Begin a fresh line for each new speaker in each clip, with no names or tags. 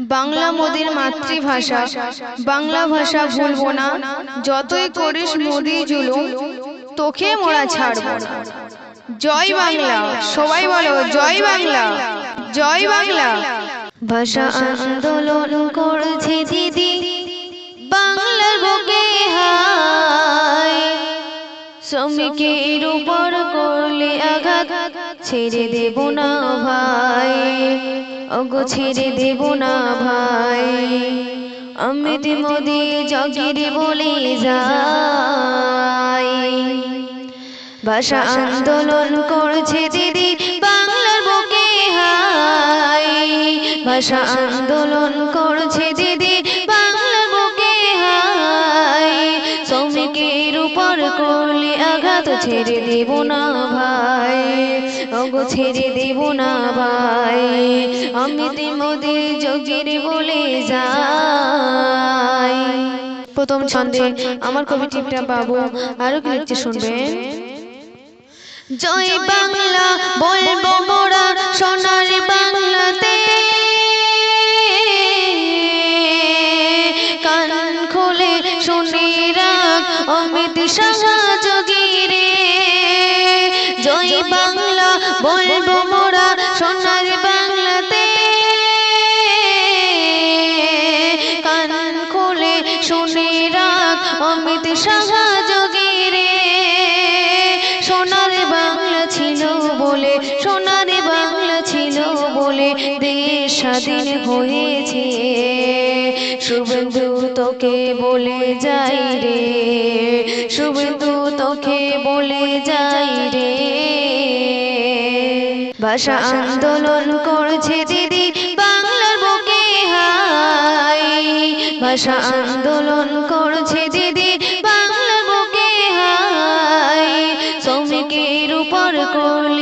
বাংলা মোদের মাতৃভাষা। বাংলা ভাষা ভুলবো না। যতই করিস মোদি জুলুম তোকে মোড়া ছাড়বো না। জয় বাংলা। সবাই বলো জয় বাংলা। জয় বাংলা। ভাষা আন্দোলন করছে দিদি। বাংলার বুকে হায়। শ্রমিকের উপর করলে আঘাত ছেড়ে দেব না ভাই। ওগো ছেড়ে দেব না ভাই। অমিত মোদি জগির বলে যাই ভাষা আন্দোলন করছে দিদি বাংলার বুকে হাই। ভাষা আন্দোলন করছে দিদি বাংলার বুকে হাই। শ্রমিকের উপর করলে আঘাত ছেড়ে দেব না ভাই। ওগো ছেড়ে দেব না ভাই। অমিত মোদি যোগীর বলে যাই। প্রথম ছন্দে আমার কবিটিটা বাবু আরও কি লিখতে শুনবেন। জয় বাংলা, বলব মোরা সোনার বাংলাতে। কান খুলে শুনে রাখ, অমিত সহযোগীরে জয় দেশ স্বাধীন হয়েছে। শুভেন্দু তোকে বলে যাই রে। শুভেন্দু তোকে বলে যাই রে। ভাষা আন্দোলন করছে দিদি বাংলার বুকে হাই। ভাষা আন্দোলন করছে দিদি বাংলার বুকে হাই। শ্রমিকের উপর করলে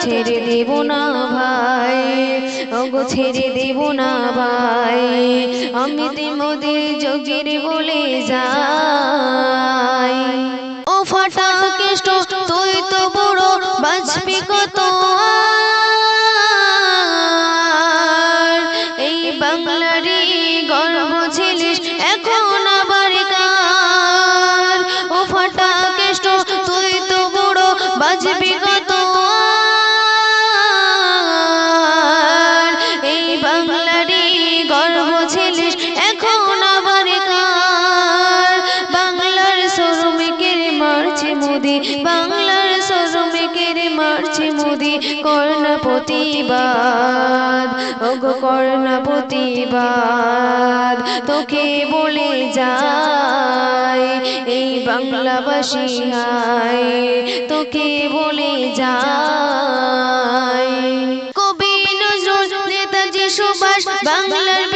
ছেড়ে দেব না ভাই। ওগো ছেড়ে দেব না ভাই। অমিত মোদের যোগের বলে যাই কর্ণা প্রতিবাদ ওগো কর্ণা প্রতিবাদ তোকে বলে যায় এই বাংলাবাসী হায় তোকে বলে যায় কবি নজরুল নেতাজি সুভাষ বাংলার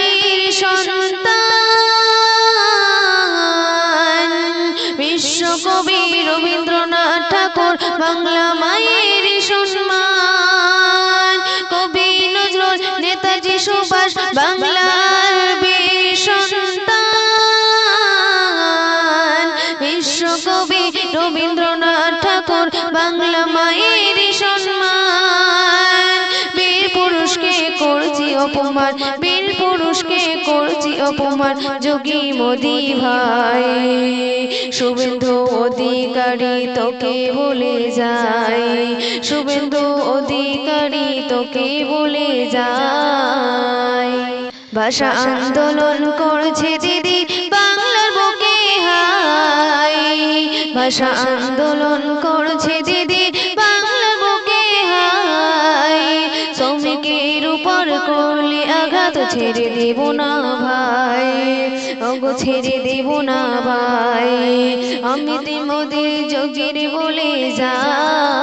নেতাজি সুভাষ বাংলার বিশ্বকবি রবীন্দ্রনাথ ঠাকুর বাংলা মায়ের সম্মান। বীর পুরুষকে করছি অপমান, বীর পুরুষকে করছি অপমান, যোগী মোদি ভাই। শুভেন্দু অধিকারী তোকে বলে যায় শুভেন্দু তোকে বলে যায়। ভাষা আন্দোলন করছে দিদি, বাংলার বুকে হাই। ভাষা আন্দোলন করছে দিদি, বাংলার বুকে হাই। শ্রমিকের উপর করলে আঘাত ছেড়ে দেব না ভাই। ওগো ছেড়ে দেব না ভাই। অমিত মোদের যোগের বলে যায়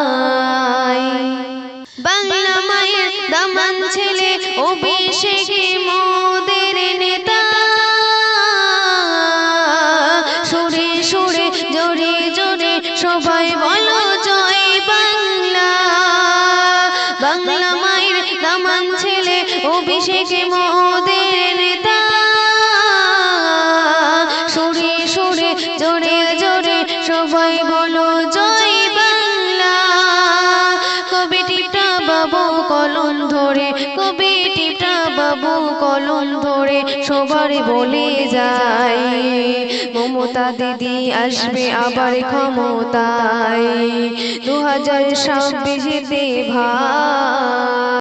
অভিষেকে মোদের নেতা? সুরে সুরে, জোরে জোরে সবাই বলো, জয় বাংলা। কবিটিটা বাবু কলম ধরে, কবিটিটা বাবু ধরে সবার বলে যাই মমতা দিদি আসবে আবার ক্ষমতায়। দু হাজার ছাব্বিশেতে ভাই